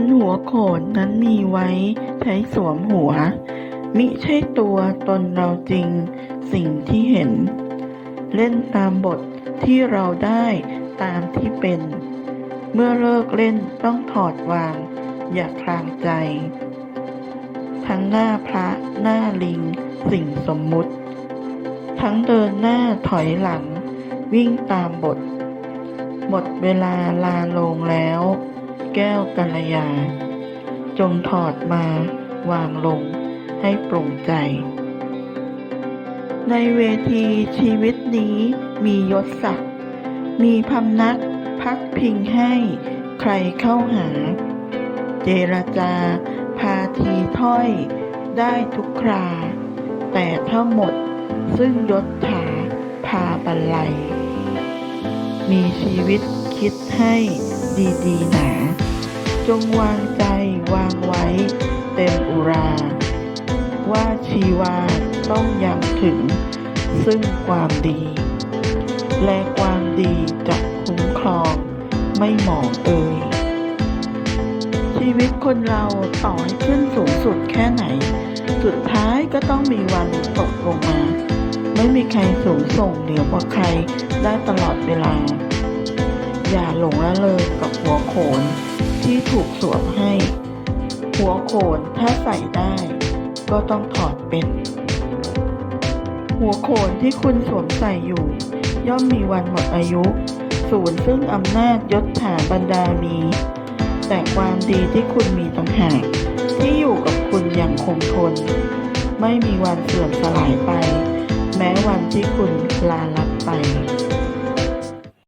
นหัวโขนนั้นมีไว้ใช้สวมหัว มิใช่ตัวตนเราจริงสิ่งที่เห็น เล่นตามบทที่เราได้ตามที่เป็น เมื่อเลิกเล่นต้องถอดวาง อย่าคลางใจ ทั้งหน้าพระหน้าลิง สิ่งสมมุติ ทั้งเดินหน้าถอยหลัง วิ่งตามบท หมดเวลาลาลงแล้ว แก้วกัลยา จงถอดมาวางลงให้โปร่งใจ ในเวทีชีวิตนี้มียศศักดิ์มีพำนักพักพิงให้ใครเข้าหา เจรจาพาทีถ้อยได้ทุกครา แต่ถ้าหมดซึ่งยศถาพาบรรลัย มีชีวิตคิดให้ ดีๆ หนา จงวางใจวางไว้ เต็มอุรา ว่าชีวาต้องยังถึง ซึ่งความดี และความดีจะคุ้มครอง ไม่หมองเอ่ยชีวิตคนเราต่อให้ขึ้นสูงสุดแค่ไหน สุดท้ายก็ต้องมีวันตกลงมา ไม่มีใครสูงส่งเหนือกว่าใครได้ตลอดเวลา อย่าหลงละเลยกับหัวโขนที่ถูกสวมให้ หัวโขนถ้าใส่ได้ ก็ต้องถอดเป็น หัวโขนที่คุณสวมใส่อยู่ ย่อมมีวันหมดอายุสูญซึ่งอำนาจยศถาบรรดามี แต่ความดีที่คุณมีต่างหากที่อยู่กับคุณอย่างคงทน ไม่มีวันเสื่อมสลายไป แม้วันที่คุณลาลับไป